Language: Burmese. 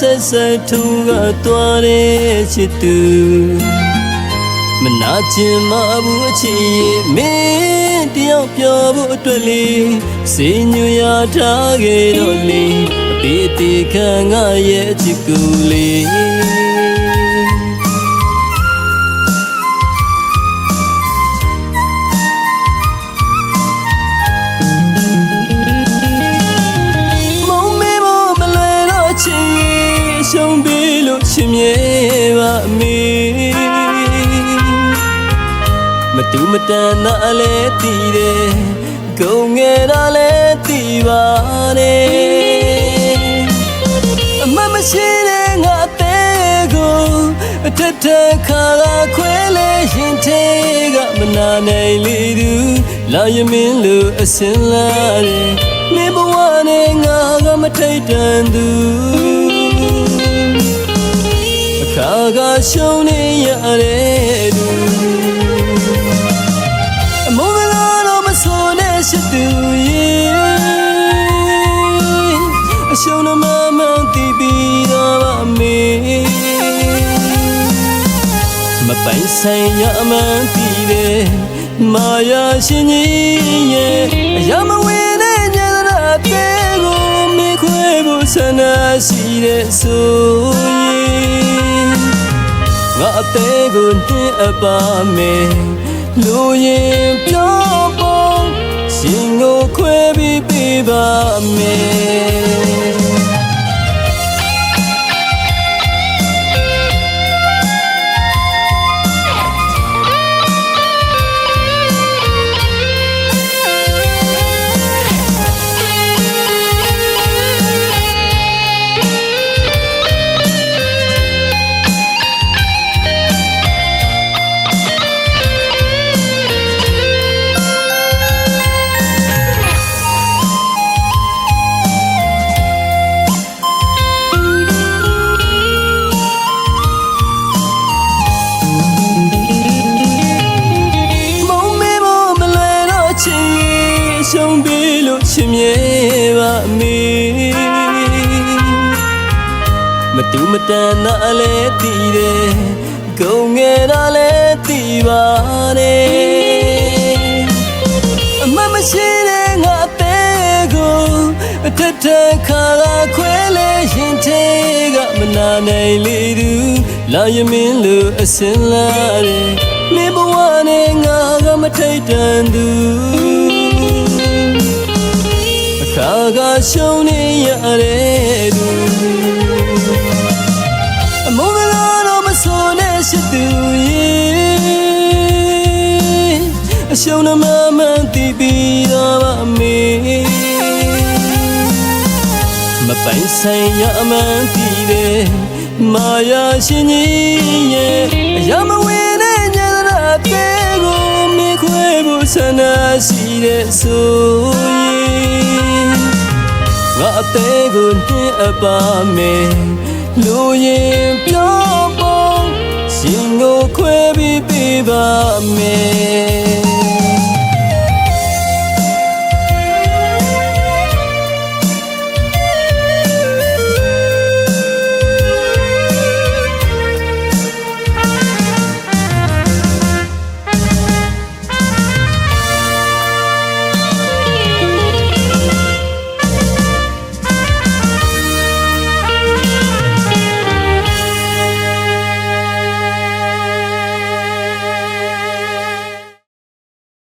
ဆက်ထုံးကသွားတဲ့ချစ်သူမနာကျင်မဘူးအချစ်ရဲ့မင်းတယောက်ပြောဖို့အတွက်လေးစိတ်ညူရထားခဲ့တော့လေအပေတေခံငါရဲ့အချစ်ကူလေး ရင်ရှုံးပြီးလို့ချင်မြဲပါအမေမတူမတန်တာလည်းတည်တယ်ဂုံငယ်တာလည်းတည်ပါတယ်အမမရှိတဲ့ငါတဲ့ကိုအထက်ထက်ခါလာခွဲလဲရင်ထဲကမနာနိုင်လေသူလာရမင်းလို့အစင်လာတယ်နေဘဝနဲ့ငါကမထိတ်တန်သူ ကရှုံးနေရတဲ့သူအမောကလာတော့မဆိုနဲ့ရှိသူရဲ့အရှုံးမမှန်တည်ပြီးတော့ပါမေမပိုင်ဆိုင်ရအမှန်တည်တယ်မာယာရှင်ကြီးရဲ့အရာမဝင်တဲ့ညရာတဲ့ကိုမေခွဲဖို့ဆန္ဒရှိတဲ့ဆိုရင် ငါအသေးကိုနှင်းအပါမယ်လူရင်ပြောပေါ်ရှင်ကိုခွဲပြီးပြပါမယ် ပြီးလို့ချင်မြဲပါအမေမတူမတန်တာလည်းတည်တယ်ဂုံငယ်တာလည်းတည်ပါတယ်အမမရှိတဲ့ငါတဲ့ကိုအထက်ထက်ခါလာခွဲလဲရင်ထဲကမနာနိုင်လေသူလာရမင်းလို့အစင်လာတယ်နေဘဝနဲ့ငါကမထိတ်တန်သူအခါ ကရှုံးနေရတဲ့သူအမောကလာတော့မဆိုနဲ့ရှိသူရဲ့အရှုံးမမှန်တည်ပြီးတော့ပါမေမပိုင်ဆိုင်ရအမှန်တည်တယ်မာယာရှင်ကြီးရဲ့အရာမဝင်တဲ့ညရာတဲ့ကိုမေခွဲဖို့ဆန္ဒရှိတဲ့ဆိုရင် ငါအသေးကိုနှင်းအပါမယ်လူရင်ပြောပေါ်ရှင်ကိုခွဲပြီးပြပါမယ်